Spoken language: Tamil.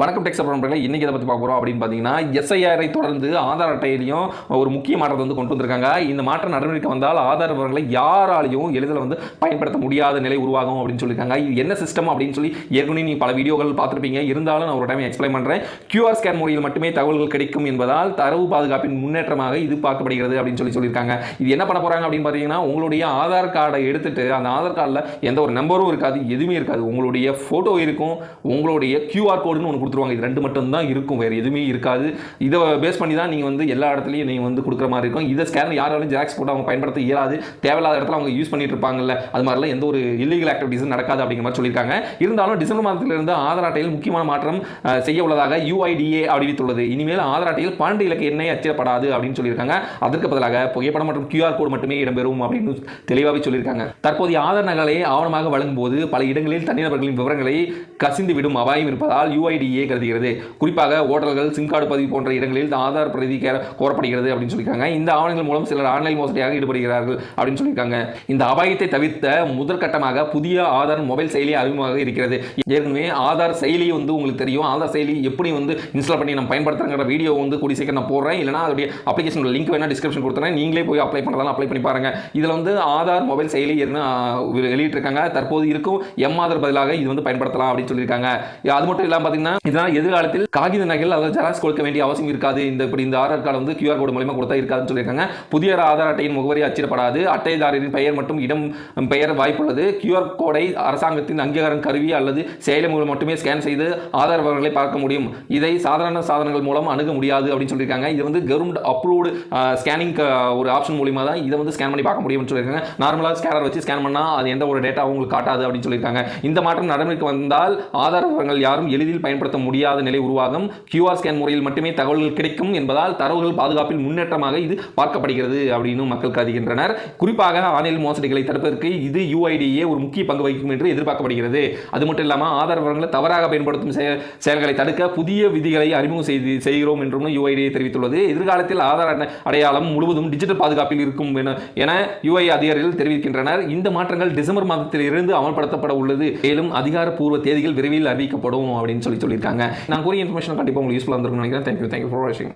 வணக்கம் டெக்ஸ் நண்பர்களே. இன்னைக்கு இதை பற்றி பார்க்க போகிறோம் அப்படின்னு பார்த்தீங்கன்னா எஸ்ஐஆரை தொடர்ந்து ஆதார் அட்டையிலையும் ஒரு முக்கிய மாற்றத்தை வந்து கொண்டு வந்திருக்காங்க. இந்த மாற்ற நடவடிக்கை வந்தால் ஆதார் விவரங்களை யாராலையும் எளிதில் வந்து பயன்படுத்த முடியாத நிலை உருவாகும் அப்படின்னு சொல்லியிருக்காங்க. இது என்ன சிஸ்டம் அப்படின்னு சொல்லி ஏற்கனவே நீங்கள் பல வீடியோகள் பார்த்துருப்பீங்க. இருந்தாலும் நான் ஒரு டைம் எக்ஸ்பிளைன் பண்ணுறேன் கியூஆர் ஸ்கேன் முறையில் மட்டுமே தகவல்கள் கிடைக்கும் என்பதால் தரவு பாதுகாப்பின் முன்னேற்றமாக இது பார்க்கப்படுகிறது அப்படின்னு சொல்லி சொல்லியிருக்காங்க. இது என்ன பண்ண போகிறாங்க அப்படின்னு பார்த்தீங்கன்னா உங்களுடைய ஆதார் கார்டை எடுத்துட்டு அந்த ஆதார் கார்டில் எந்த ஒரு நம்பரும் இருக்காது எதுவுமே இருக்காது. உங்களுடைய ஃபோட்டோ இருக்கும். உங்களுடைய கியூஆர் கோடுன்னு ஒன்று கொடுத்துருவாங்க. இது ரெண்டு மட்டும்தான் இருக்கும். வேறு எதுவுமே இருக்காது. இதை பேஸ் பண்ணி தான் நீங்கள் வந்து எல்லா இடத்துலையும் நீங்கள் வந்து கொடுக்குற மாதிரி இருக்கும். இதை ஸ்கேனர் யாராலும் ஜெராக்ஸ் போட்டு அவங்க பயன்படுத்த இயலாது. தேவையில்லாத இடத்துல அவங்க யூஸ் பண்ணிட்டு இருப்பாங்கல்ல. அது மாதிரிலாம் எந்த ஒரு இல்லீகல் ஆக்டிவிட்டிஸும் நடக்காது அப்படிங்கிற மாதிரி சொல்லியிருக்காங்க. இருந்தாலும் டிசம்பர் மாதத்திலிருந்து ஆதார் அட்டையில் முக்கியமான மாற்றம் செய்ய உள்ளதாக யூஐடிஏ அறிவித்துள்ளது. இனிமேல் ஆதார் அட்டையில் பன்னெண்டு இலக்க எண்ணெய் அச்சிடப்படாது அப்படின்னு சொல்லியிருக்காங்க. அதற்கு பதிலாக புகைப்படம் மற்றும் கியூஆர் கோடு மட்டுமே இடம்பெறும் அப்படின்னு தெளிவாகவே சொல்லியிருக்காங்க. தற்போதைய ஆதார் நகலை ஆவணமாக வழங்கும் போது பல இடங்களில் தனிநபர்களின் விவரங்களை கசிந்து விடும் அபாயம் இருப்பதால் யூஐடிஏ கருதுகிறது. குறிப்பாக ஓட்டல்கள் சிம் கார்டு பதிவு போன்ற இடங்களில் ஆதார் பிரதி கோரப்படுகிறது அப்படின்னு சொல்லியிருக்காங்க. இந்த ஆவணங்கள் மூலம் சிலர் ஆன்லைன் மோசடியாக ஈடுபடுகிறார்கள் அப்படின்னு சொல்லியிருக்காங்க. இந்த அபாயத்தை தவிர்த்த முதற்கட்டமாக புதிய ஆதார் மொபைல் செயலி அறிமுகமாக இருக்கிறது. ஏற்கனவே ஆதார் செயலி வந்து உங்களுக்கு தெரியும். ஆதார் செயலி எப்படி வந்து இன்ஸ்டால் பண்ணி நம்ம பயன்படுத்துறங்கிற வீடியோ வந்து கூடி சீக்கிரம் நான் போடுறேன். இல்லைனா அதோடைய அப்ளிகேஷன் லிங்க் வேணா டிஸ்கிரிப்ஷன் கொடுத்துறேன். நீங்களே போய் அப்ளை பண்ணலாம் அப்ளை பண்ணி பாருங்க. இதில் வந்து ஆதார் மொபைல் செயலி வெளியிட்டிருக்காங்க. தற்போது இருக்கும். எம் ஆதார் பதிலாக இது வந்து பயன்படுத்தலாம் அப்படின்னு சொல்லியிருக்காங்க. அது மட்டும் இல்லாமல் பார்த்தீங்கன்னா இதனால் எதிர்காலத்தில் காகித நகைகள் அதாவது ஜெராக்ஸ் கொடுக்க வேண்டிய அவசியம் இருக்காது. இந்த இப்படி இந்த ஆதார் கார்டு வந்து கியூஆர் கோடு மூலமா கொடுத்தா இருக்காதுன்னு சொல்லியிருக்காங்க. புதிய ஆதார் அட்டையின் முகவரி அச்சிடப்படாது. அட்டைதாரரின் பெயர் மற்றும் இடம் பெயர் வாய்ப்புள்ளது. கியூஆர் கோடை அரசாங்கத்தின் அங்கீகாரம் கருவி அல்லது செயலி மூலம் மட்டுமே ஸ்கேன் செய்து ஆதார் விவரங்களை பார்க்க முடியும். இதை சாதாரண சாதனங்கள் மூலம் அணுக முடியாது அப்படின்னு சொல்லியிருக்காங்க. இது வந்து கவர்மெண்ட் அப்ரூவ்டு ஸ்கேனிங் ஒரு ஆப்ஷன் மூலியமா தான் இதை வந்து ஸ்கேன் பண்ணி பார்க்க முடியும்னு சொல்லியிருக்காங்க. நார்மலாக ஸ்கேனர் வச்சு ஸ்கேன் பண்ணால் அது எந்த ஒரு டேட்டாவும் உங்களுக்கு காட்டாது அப்படின்னு சொல்லியிருக்காங்க. இந்த மாற்றம் நடைமுறைக்கு வந்தால் ஆதார் விவரங்கள் யாரும் எளிதில் பயன்படுத்த முடியாத நிலை உருவாகும். கியூஆர் ஸ்கேன் முறையில் மட்டுமே தகவல்கள் கிடைக்கும் என்பதால் தரவுகள் பாதுகாப்பில் முன்னேற்றமாக இது பார்க்கப்படுகிறது அப்படின்னு மக்கள் கருதுகின்றனர். குறிப்பாக ஆன்லைன் மோசடிகளை தடுப்பதற்கு இது யூஐடிஏ ஒரு முக்கிய பங்கு வகிக்கும் என்று எதிர்பார்க்கப்படுகிறது. அது மட்டும் இல்லாமல் ஆதார் விவரங்களை தவறாக பயன்படுத்தும் செயல் செயல்களை தடுக்க புதிய விதிகளை அறிமுகம் செய்து செய்கிறோம் என்றும் யூஐடிஏ தெரிவித்துள்ளது. எதிர்காலத்தில் ஆதார் அடையாளம் முழுவதும் டிஜிட்டல் பாதுகாப்பில் இருக்கும் என என யூஐ அதிகாரிகள் தெரிவிக்கின்றனர். இந்த மாற்றங்கள் டிசம்பர் மாதத்தில் இருந்து அமல்படுத்தப்பட உள்ளது. மேலும் அதிகாரப்பூர்வ தேதிகள் விரைவில் அறிவிக்கப்படும் அப்படின்னு சொல்லி சொல்லி சொல்லியிருக்காங்க. நான் கூறிய இன்ஃபர்மேஷன் கண்டிப்பாக உங்களுக்கு யூஸ்ஃபுல்லாக இருந்திருக்கும்னு நினைக்கிறேன். தேங்க்யூ தேங்க்யூ ஃபார் வாட்சிங்